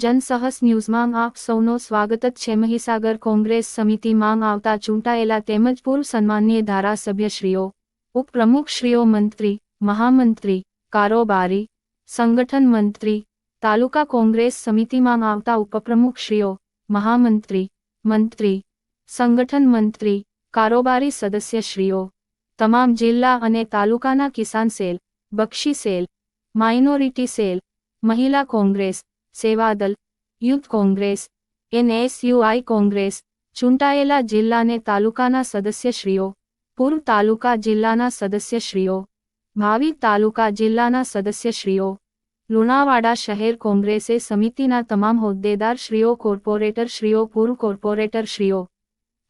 જનસહસ ન્યૂઝમાં આપ સૌનો સ્વાગત છે. મહીસાગર કોંગ્રેસ સમિતિમાં આવતા ચૂંટાયેલા તેમજ પૂર્વ સન્માનીય ધારાસભ્યશ્રીઓ, ઉપપ્રમુખશ્રીઓ મંત્રી, મહામંત્રી, કારોબારી, સંગઠન મંત્રી, તાલુકા કોંગ્રેસ સમિતિમાં આવતા ઉપપ્રમુખશ્રીઓ, મહામંત્રી, મંત્રી, સંગઠન મંત્રી, કારોબારી સદસ્યશ્રીઓ, તમામ જિલ્લા અને તાલુકાના Kisan cell, Bakshi cell, minority cell, Mahila Congress Sevadal, youth Congress, NSUI Congress, ચૂંટાયેલા જિલ્લાને તાલુકાના સદસ્યશ્રીઓ, પૂર્વ તાલુકા જિલ્લાના સદસ્યશ્રીઓ, ભાવિ તાલુકા જિલ્લાના સદસ્યશ્રીઓ, લુણાવાડા શહેર કોંગ્રેસે સમિતિના તમામ હોદ્દેદારશ્રીઓ, કોર્પોરેટરશ્રીઓ, પૂર્વ કોર્પોરેટરશ્રીઓ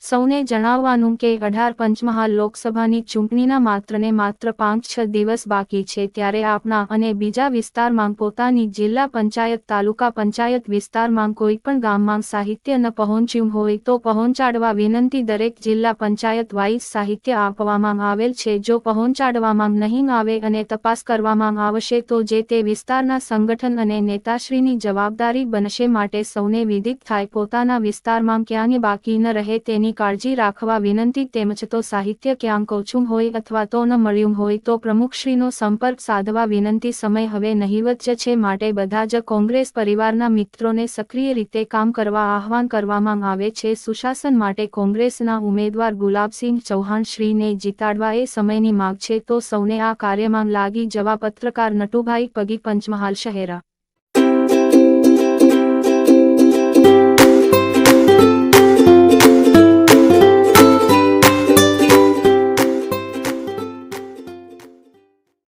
સૌને જણાવવાનું કે અઢાર પંચમહાલ લોકસભાની ચૂંટણીના માત્રને માત્ર પાંચ છ દિવસ બાકી છે ત્યારે આપના અને બીજા વિસ્તારમાં પોતાની જિલ્લા પંચાયત, તાલુકા પંચાયત વિસ્તારમાં કોઈ પણ ગામમાં સાહિત્ય ન પહોંચ્યું હોય તો પહોંચાડવા વિનંતી દરેક જિલ્લા પંચાયત વાઇઝ સાહિત્ય આપવામાં આવેલ છે. જો પહોંચાડવામાં નહીં આવે અને તપાસ કરવામાં આવશે તો જે તે વિસ્તારના સંગઠન અને નેતાશ્રીની જવાબદારી બનશે માટે સૌને વિદિત થાય. પોતાના વિસ્તારમાં ક્યાંય બાકી ન રહે તેની કાળજી રાખવા વિનંતી તેમજ તો સાહિત્ય ક્યાંક ઓછું હોય અથવા તો ન મળ્યું હોય તો પ્રમુખશ્રીનો સંપર્ક સાધવા વિનંતી સમય હવે નહીવત છે માટે બધા જ કોંગ્રેસ પરિવારના મિત્રોને સક્રિય રીતે કામ કરવા આહવાન કરવામાં આવે છે. સુશાસન માટે કોંગ્રેસના ઉમેદવાર ગુલાબસિંહ ચૌહાણ શ્રીને જીતાડવા એ સમયની માગ છે તો સૌને આ કાર્યમાં લાગી જવા પત્રકાર નટુભાઈ પગી પંચમહાલ શહેરા.